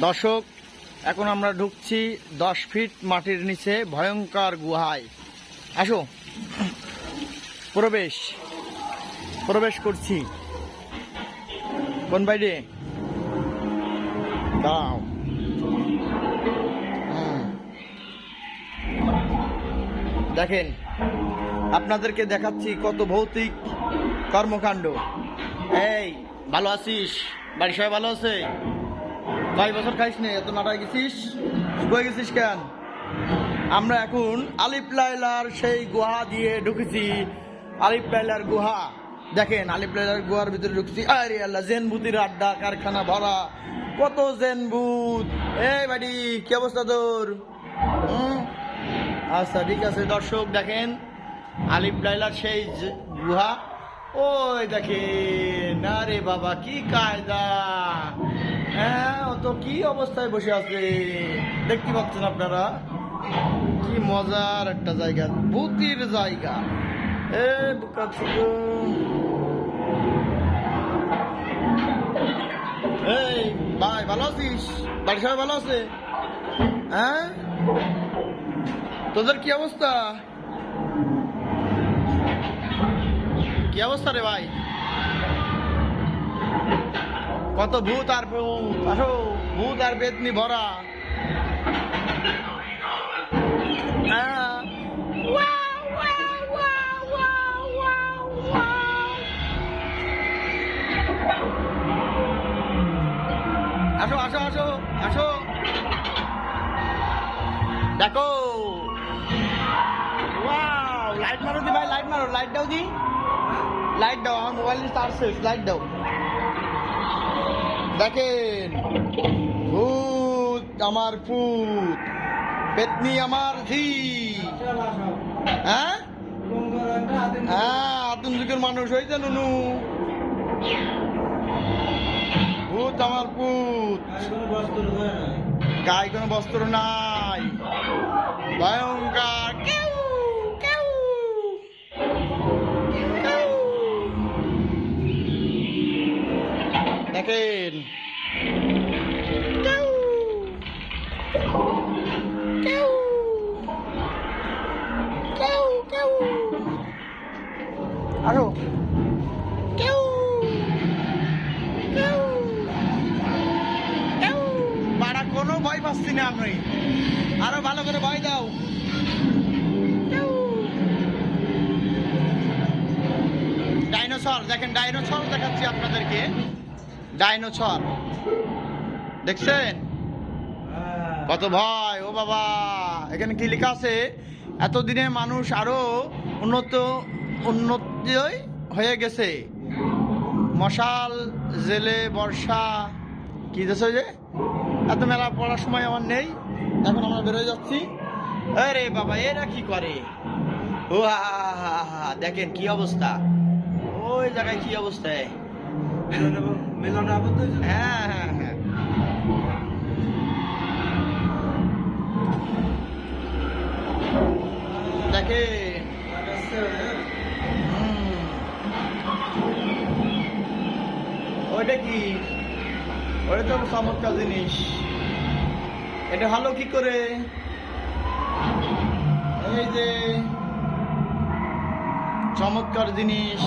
দর্শক, এখন আমরা ঢুকছি দশ ফিট মাটির নিচে ভয়ঙ্কর গুহায়। আসো। প্রবেশ। প্রবেশ করছি। কোন বাইরে? দাও। দেখেন, আপনাদেরকে দেখাচ্ছি কত ভৌতিক কর্মকাণ্ড। এই, ভালো আছিস? বাড়ির সবাই ভালো আছে? কয় বছর খাইস নে, এত নাটায় গেছিস? কই গেছিস কেন? আমরা এখন আলিফ লাইলার সেই গুহা দিয়ে ঢুকেছি। আলিপ লাইলার গুহা। দেখেন আলিপ লাইলার গুহার ভিতরে ঢুকছি। আরে আল্লাহ জেন বুতির আড্ডা, কারখানা ভরা। কত জেন বুত এই বাড়ি, কি অবস্থা তোর? আচ্ছা ঠিক আছে, দর্শক, দেখেন আলিপ লাইলার সেই গুহা। ওই দেখেন না রে বাবা, কি কায়দা। হ্যাঁ ও তো কি অবস্থায় বসে আছে? দেখতে পাচ্ছেন আপনারা? কি মজার একটা জায়গা, ভূতির জায়গা। এ এই, ভাই, ভালো আছিস? বাড়ির সবাই ভালো আছে? হ্যাঁ? তোদের কি অবস্থা? কি অবস্থা রে ভাই? কত ভূত আর ভূত? আসো, ভূত আর বেতনি ভরা। হ্যাঁ। আসো আসো আসো আসো। দেখো। লাইট মারো দি ভাই লাইট মারো লাইট দাও দি। লাইট দাও, আমার মোবাইল চার্জ শেষ লাইট দাও। দেখেন। ভূত আমার পুত, পেতনি আমার ঝি হ্যাঁ? হ্যাঁ আতুন যুগের মানুষ হয়েছে, নুনু। ভূত আমার পুত। গায়ে কোনো বস্ত্র নাই। ভয়ঙ্কর। আরও বাড়া, কোনো ভয় পাচ্ছি না আমি। আরও ভালো করে ভয় দাও। ডাইনোসর, দেখেন ডাইনোসর দেখাচ্ছি আপনাদেরকে। ডাইনোসর। দেখছেন? কত ভয় ও বাবা। এখানে কি লেখা আছে? এতদিনে মানুষ আরও উন্নত উন্নতি হয়ে গেছে। মশাল জেলে বর্ষা কি দেশে যে? এত মেলা পড়ার সময় আমার নেই। এখন আমরা বেরোয় যাচ্ছি। আরে বাবা এরা কি করে? ও দেখেন কি অবস্থা। ওই জায়গায় কি অবস্থায়? হ্যাঁ হ্যাঁ। হ্যাঁ দেখে ওইটা কি? ওটা তো চমৎকার জিনিস। এটা ভালো কি করে? এই যে, চমৎকার জিনিস।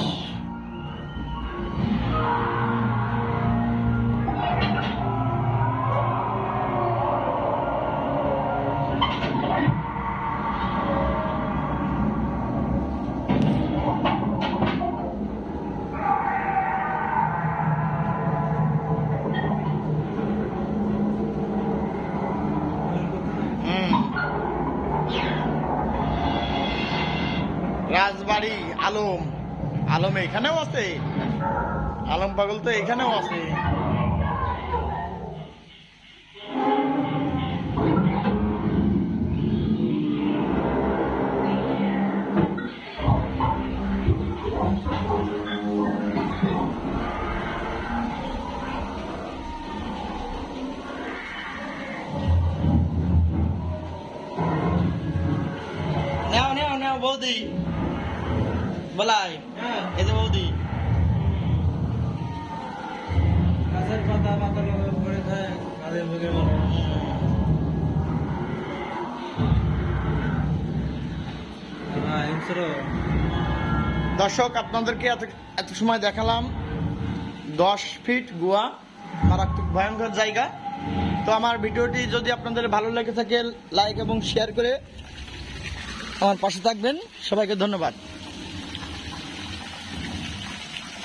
আলম। আলম এখানেও আছে। আলম পাগল তো এখানেও আছে। বৌদি। বলাই। এই যে বৌদি। গাছের পাতা পাতা পড়ে যায় আদিম যুগের মানুষ। দর্শক আপনাদেরকে এত এত সময় দেখালাম। দশ ফিট গোয়া মারাত্মক ভয়ঙ্কর জায়গা। তো আমার ভিডিওটি যদি আপনাদের ভালো লেগে থাকে লাইক এবং শেয়ার করে আমার পাশে থাকবেন। সবাইকে ধন্যবাদ।